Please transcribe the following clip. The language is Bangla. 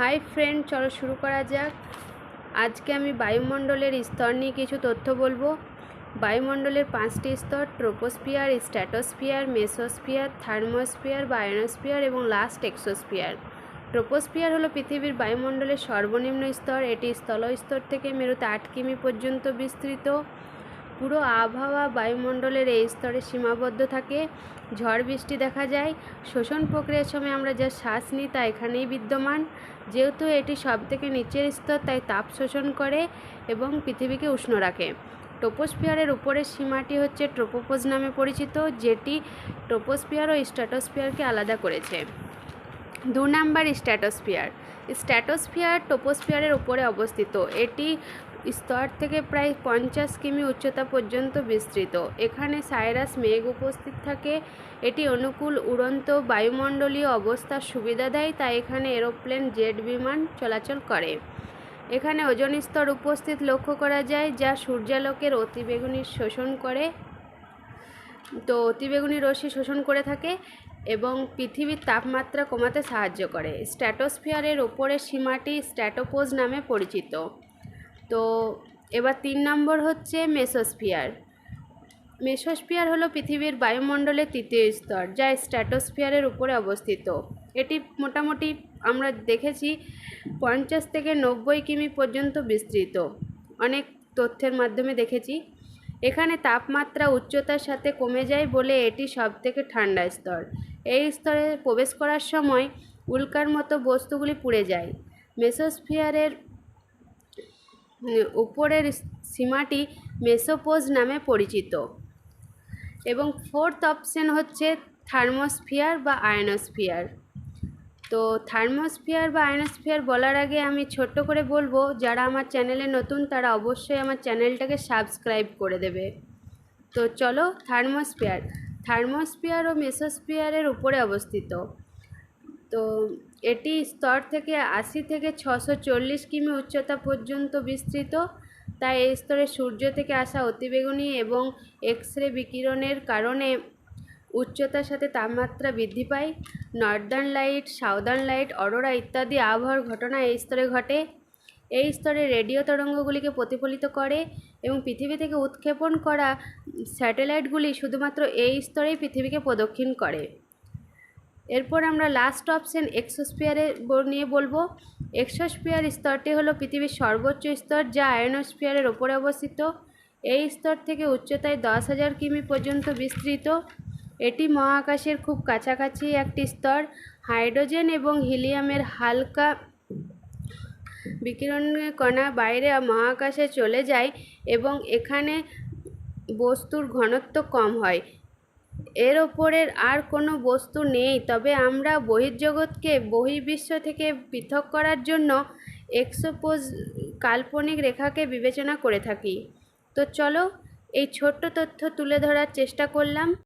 হাই ফ্রেন্ড, চলো শুরু করা যাক। আজকে আমি বায়ুমণ্ডলের স্তর নিয়ে কিছু তথ্য বলব। বায়ুমণ্ডলের পাঁচটি স্তর, ট্রোপোস্ফিয়ার স্ট্র্যাটোস্ফিয়ার মেসোস্ফিয়ার, থার্মোস্ফিয়ার বা আয়নোস্ফিয়ার এবং লাস্ট এক্সোস্ফিয়ার। ট্রোপোস্ফিয়ার হলো পৃথিবীর বায়ুমণ্ডলের সর্বনিম্ন স্তর। এটি স্থলস্তর থেকে মেরুতে আট কিমি পর্যন্ত বিস্তৃত। পুরো আবহাওয়া বায়ুমণ্ডলের এই স্তরে সীমাবদ্ধ থাকে। ঝড় বৃষ্টি দেখা যায়। শোষণ প্রক্রিয়ার সময় আমরা যা শ্বাস নিই তা এখানেই বিদ্যমান। যেহেতু এটি সবথেকে নিচের স্তর, তাই তাপ শোষণ করে এবং পৃথিবীকে উষ্ণ রাখে। ট্রোপোস্ফিয়ারের উপরের সীমাটি হচ্ছে ট্রোপোপোজ নামে পরিচিত, যেটি ট্রোপোস্ফিয়ার ও স্ট্র্যাটোস্ফিয়ারকে আলাদা করেছে। দু নাম্বার স্ট্র্যাটোস্ফিয়ার স্ট্র্যাটোস্ফিয়ার ট্রোপোস্ফিয়ারের উপরে অবস্থিত। এটি স্তর থেকে প্রায় পঞ্চাশ কিমি উচ্চতা পর্যন্ত বিস্তৃত। এখানে সাইরাস মেঘ উপস্থিত থাকে। এটি অনুকূল, উড়ন্ত, বায়ুমণ্ডলীয় অবস্থার সুবিধা দেয়, তাই এখানে এরোপ্লেন, জেট বিমান চলাচল করে। এখানে ওজন স্তর উপস্থিত লক্ষ্য করা যায়, যা সূর্যালোকের অতিবেগুনি শোষণ করে। তো অতিবেগুনি রশ্মি শোষণ করে থাকে এবং পৃথিবীর তাপমাত্রা কমাতে সাহায্য করে। স্ট্র্যাটোস্ফিয়ারের ওপরের সীমাটি স্ট্র্যাটোপোজ নামে পরিচিত। তো এবার তিন নম্বর হচ্ছে মেসোস্ফিয়ার। মেসোস্ফিয়ার হলো পৃথিবীর বায়ুমণ্ডলের তৃতীয় স্তর, যা স্ট্র্যাটোস্ফিয়ারের উপরে অবস্থিত। এটি মোটামুটি আমরা দেখেছি পঞ্চাশ থেকে নব্বই কিমি পর্যন্ত বিস্তৃত। অনেক তথ্যের মাধ্যমে দেখেছি। এখানে তাপমাত্রা উচ্চতার সাথে কমে যায় বলে এটি সবথেকে ঠান্ডা স্তর। এই স্তরে প্রবেশ করার সময় উল্কার মতো বস্তুগুলি পুড়ে যায়। মেসোস্ফিয়ারের উপরের সীমাটি মেসোপোজ নামে পরিচিত। এবং ফোর্থ অপশন হচ্ছে থার্মোস্ফিয়ার বা আয়নোস্ফিয়ার। তো থার্মোস্ফিয়ার বা আয়নোস্ফিয়ার বলার আগে আমি ছোট্ট করে বলব, যারা আমার চ্যানেলে নতুন তারা অবশ্যই আমার চ্যানেলটাকে সাবস্ক্রাইব করে দেবে। তো চলো থার্মোস্ফিয়ার থার্মোস্ফিয়ার ও মেসোস্ফিয়ারের উপরে অবস্থিত। তো এটি স্তর থেকে আশি থেকে ছশো চল্লিশ কিমি উচ্চতা পর্যন্ত বিস্তৃত। তাই এই স্তরে সূর্য থেকে আসা অতিবেগুনি এবং এক্স রে বিকিরণের কারণে উচ্চতার সাথে তাপমাত্রা বৃদ্ধি পায়। Northern light, southern light, aurora ইত্যাদি আবহাওয়ার ঘটনা এই স্তরে ঘটে। এই স্তরে রেডিও তরঙ্গগুলিকে প্রতিফলিত করে এবং পৃথিবী থেকে উৎক্ষেপণ করা স্যাটেলাইটগুলি শুধুমাত্র এই স্তরেই পৃথিবীকে প্রদক্ষিণ করে। এরপর আমরা লাস্ট অপশন এক্সোস্ফিয়ারে নিয়ে বলব। এক্সোস্ফিয়ার স্তরটি হলো পৃথিবীর সর্বোচ্চ স্তর যা আয়নোস্ফিয়ারের ওপরে অবস্থিত। এই স্তর থেকে উচ্চতায় দশ হাজার কিমি পর্যন্ত বিস্তৃত। এটি মহাকাশের খুব কাছাকাছি একটি স্তর। হাইড্রোজেন এবং হিলিয়ামের হালকা বিকিরণের কণা বাইরে মহাকাশে চলে যায় এবং এখানে বস্তুর ঘনত্ব কম হয়। এর ওপরের আর কোনো বস্তু নেই। তবে আমরা বহির্জগৎকে বহির্বিশ্ব থেকে পৃথক করার জন্য এক্সোপোজ কাল্পনিক রেখাকে বিবেচনা করে থাকি। তো চলো, এই ছোট্ট তথ্য তুলে ধরার চেষ্টা করলাম।